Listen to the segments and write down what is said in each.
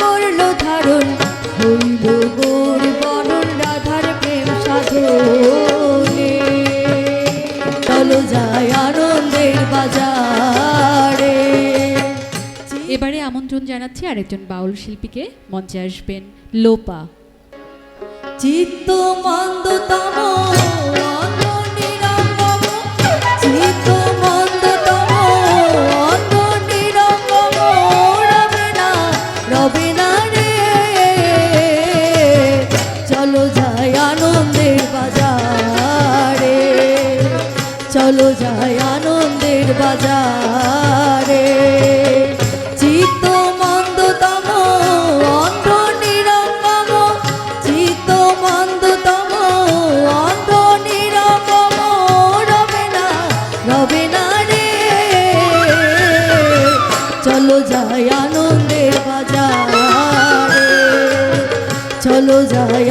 করল ধারণ হইল গোর বরণ রাধার প্রেম সাধনে। চলো যায় আনন্দের বাজারে। এবারে আমন্ত্রণ জানাচ্ছি আরেকজন বাউল শিল্পীকে মঞ্চে আসবেন লোপা। চিত্ত মন্দতম চলো যাই আনন্দের বাজারে। চিত্ত মন্দতম অন্ধ নিরঙ্গম চিত্ত মন্দতম অন্ধ নিরঙ্গম রবে না রবে না রে। চলো যাই আনন্দের বাজারে। চলো যাই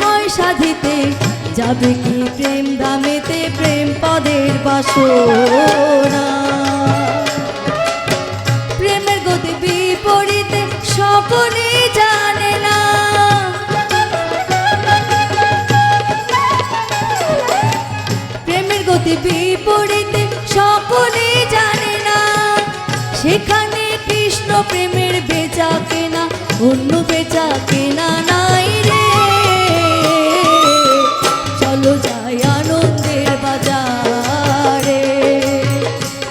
হয় সাধিতে যাবে কি প্রেম দামেতে প্রেম পদের বাসনা। বিপরীতে সকলে জানে না। সেখানে কৃষ্ণ প্রেমের বেচা কেনা, অন্য বেচা কেনা নাই রে। চলো যাই আনন্দের বাজারে,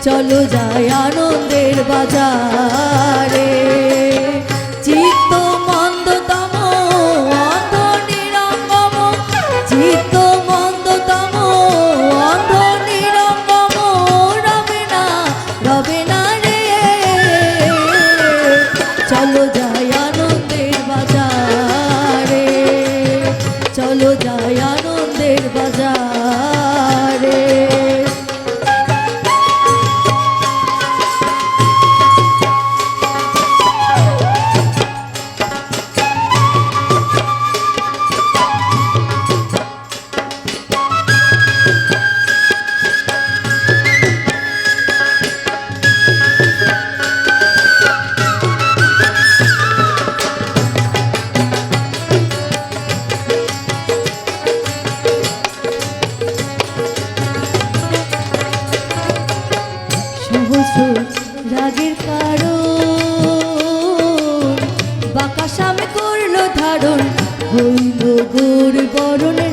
চলো যাই আনন্দের বাজারে। বাকাশামে করল ধারণ হইল গোর বরণ